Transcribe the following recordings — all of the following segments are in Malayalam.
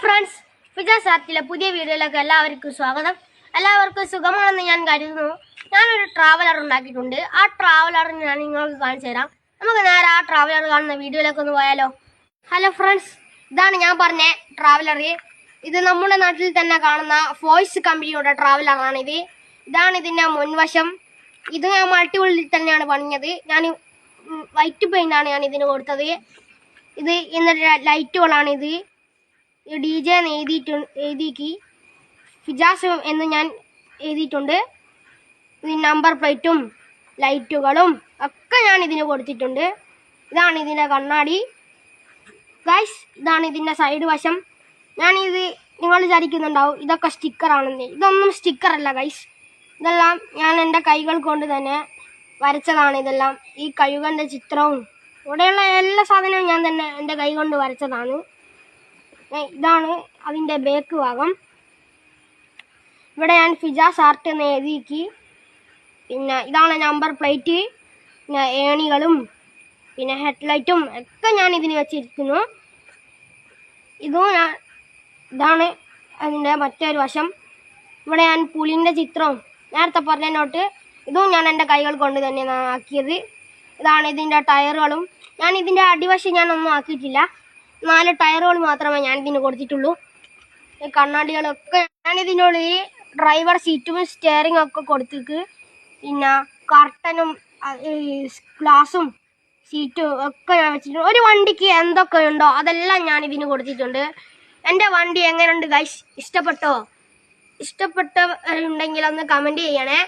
ഫ്രണ്ട്സ് വിജയ സാത്തിലെ പുതിയ വീഡിയോയിലേക്ക് എല്ലാവർക്കും സ്വാഗതം. എല്ലാവർക്കും സുഖമാണെന്ന് ഞാൻ കരുതുന്നു. ഞാനൊരു ട്രാവലർ ഉണ്ടാക്കിയിട്ടുണ്ട്. ആ ട്രാവലർ ഞാൻ നിങ്ങൾക്ക് കാണിച്ചു തരാം. നമുക്ക് നേരെ ആ ട്രാവലർ കാണുന്ന വീഡിയോയിലേക്ക് ഒന്ന് പോയാലോ? ഹലോ ഫ്രണ്ട്സ് ഇതാണ് ഞാൻ പറഞ്ഞ ട്രാവലർ ഇത് നമ്മുടെ നാട്ടിൽ തന്നെ കാണുന്ന ഫോയ്സ് കമ്പനിയുടെ ട്രാവലറാണ് ഇത് ഇതാണ് ഇതിന്റെ മുൻവശം. ഇത് ഞാൻ മൾട്ടിപ്പിളിൽ തന്നെയാണ് പണിഞ്ഞത്. ഞാൻ വൈറ്റ് പെയിന്റാണ് ഞാൻ ഇതിന് കൊടുത്തത്. ഇത് എന്നിട്ട് ലൈറ്റുകളാണ് ഇത് ഡി ജെ എന്ന് എഴുതിയിട്ടു എഴുതിക്ക് ഫിജാസ് എന്ന് ഞാൻ എഴുതിയിട്ടുണ്ട്. ഇതിന് നമ്പർ പ്ലേറ്റും ലൈറ്റുകളും ഒക്കെ ഞാൻ ഇതിന് കൊടുത്തിട്ടുണ്ട്. ഇതാണ് ഇതിന്റെ കണ്ണാടി. ഗൈസ് ഇതാണ് ഇതിന്റെ സൈഡ് വശം. ഞാനിത് നിങ്ങൾ വിചാരിക്കുന്നുണ്ടാവും ഇതൊക്കെ സ്റ്റിക്കറാണെന്ന് ഇതൊന്നും സ്റ്റിക്കറല്ല ഗൈസ് ഇതെല്ലാം ഞാൻ എന്റെ കൈകൾ കൊണ്ട് തന്നെ വരച്ചതാണ് ഇതെല്ലാം. ഈ കഴുകന്റെ ചിത്രവും ഇവിടെയുള്ള എല്ലാ സാധനവും ഞാൻ തന്നെ എന്റെ കൈ കൊണ്ട് വരച്ചതാണ്. ഇതാണ് അതിന്റെ ബേക്ക് ഭാഗം. ഇവിടെ ഞാൻ ഫിജാസ് ആർട്ട് എന്ന് പിന്നെ ഇതാണ് നമ്പർ പ്ലേറ്റ് പിന്നെ ഏണികളും പിന്നെ ഹെഡ്ലൈറ്റും ഒക്കെ ഞാൻ ഇതിന് വെച്ചിരിക്കുന്നു. ഇതും ഞാൻ ഇതാണ് അതിന്റെ മറ്റൊരു വശം. ഇവിടെ ഞാൻ പുലിന്റെ ചിത്രവും നേരത്തെ പറഞ്ഞതിനോട്ട് ഇതും ഞാൻ എന്റെ കൈകൾ കൊണ്ട് തന്നെ ആക്കിയത്. ഇതാണ് ഇതിന്റെ ടയറുകളും. ഞാൻ ഇതിന്റെ അടിവശം ഞാനൊന്നും ആക്കിയിട്ടില്ല. നാല് ടയറുകൾ മാത്രമേ ഞാൻ ഇതിന് കൊടുത്തിട്ടുള്ളൂ. ഈ കണ്ണാടികളൊക്കെ ഞാൻ ഇതിനുള്ളിൽ ഡ്രൈവർ സീറ്റും സ്റ്റിയറിംഗ് ഒക്കെ കൊടുത്തേക്ക്. പിന്നെ കർട്ടനും ഗ്ലാസും സീറ്റും ഒക്കെ ഞാൻ വെച്ചിട്ടുണ്ട്. ഒരു വണ്ടിക്ക് എന്തൊക്കെ ഉണ്ടോ അതെല്ലാം ഞാൻ ഇതിന് കൊടുത്തിട്ടുണ്ട്. എന്റെ വണ്ടി എങ്ങനെയുണ്ട് ഗൈസ് ഇഷ്ടപ്പെട്ടോ? ഇഷ്ടപ്പെട്ടവരുണ്ടെങ്കിൽ ഒന്ന് കമന്റ് ചെയ്യണേ.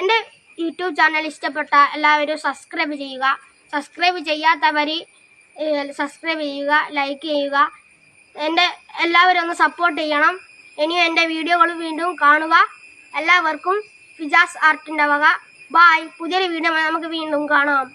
എന്റെ യൂട്യൂബ് ചാനൽ ഇഷ്ടപ്പെട്ട എല്ലാവരും സബ്സ്ക്രൈബ് ചെയ്യുക. സബ്സ്ക്രൈബ് ചെയ്യാത്തവർ സബ്സ്ക്രൈബ് ചെയ്യുക ലൈക്ക് ചെയ്യുക. എന്റെ എല്ലാവരും ഒന്ന് സപ്പോർട്ട് ചെയ്യണം. ഇനിയും എന്റെ വീഡിയോകൾ വീണ്ടും കാണുക. എല്ലാവർക്കും ഫിജാസ് ആർട്ടിന്റെ വക. ബായ് പുതിയൊരു വീഡിയോ നമുക്ക് വീണ്ടും കാണാം.